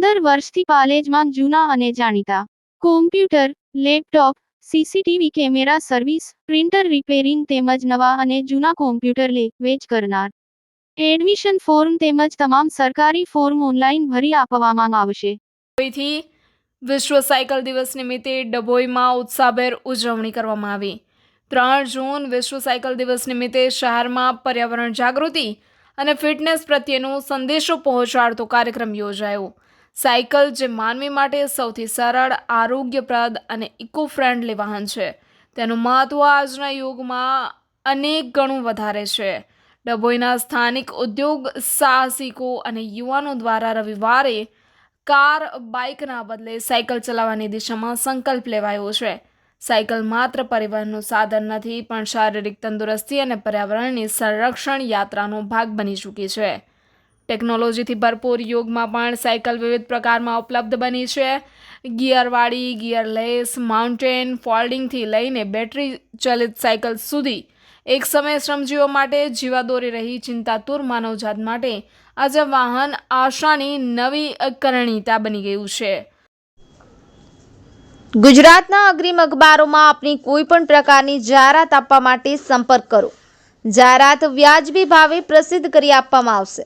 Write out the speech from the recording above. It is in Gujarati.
વર્ષથી પાલેજમાં જૂના અને જાણીતા. Computer, laptop, CCTV camera service, printer repairing તેમજ નવા અને જૂના કોમ્પ્યુટર લે, વેચ કરનાર. એડમિશન ફોર્મ તેમજ તમામ સરકારી ફોર્મ ઓનલાઈન ભરી આપવામાં આવશે. વિશ્વ સાયકલ દિવસ નિમિત્તે ડભોઈમાં ઉત્સાહભેર ઉજવણી કરવામાં આવી. ત્રણ જૂન વિશ્વ સાયકલ દિવસ નિમિત્તે શહેરમાં પર્યાવરણ જાગૃતિ અને ફિટનેસ પ્રત્યેનો સંદેશો પહોંચાડતો કાર્યક્રમ યોજાયો. સાયકલ જે માનવી માટે સૌથી સરળ, આરોગ્યપ્રદ અને ઇકો ફ્રેન્ડલી વાહન છે. તેનું મહત્ત્વ આજના યુગમાં અનેક ગણું વધારે છે. ડભોઈના સ્થાનિક ઉદ્યોગ સાહસિકો અને યુવાનો દ્વારા રવિવારે કાર બાઇકના બદલે સાયકલ ચલાવવાની દિશામાં સંકલ્પ લેવાયો છે. સાયકલ માત્ર પરિવહનનું સાધન નથી, પણ શારીરિક તંદુરસ્તી અને પર્યાવરણની સંરક્ષણ યાત્રાનો ભાગ બની ચૂકી છે. ટેકનોલોજીથી ભરપૂર યુગમાં પણ સાયકલ વિવિધ પ્રકારમાં ઉપલબ્ધ બની છે. ગિયરવાળી, ગિયરલેસ, માઉન્ટેન ફોલ્ડિંગથી લઈને બેટરી ચલિત સાયકલ સુધી એક સમયે શ્રમજીવો માટે જીવા દોરી રહી ચિંતાતુર માનવજાત માટે આજે વાહન આશાની નવી કરણીતા બની ગયું છે. ગુજરાતના અગ્રીમ અખબારોમાં આપની કોઈ પણ પ્રકારની જાહેરાત આપવા માટે સંપર્ક કરો. જાહેરાત વ્યાજબી ભાવે પ્રસિદ્ધ કરી આપવામાં આવશે.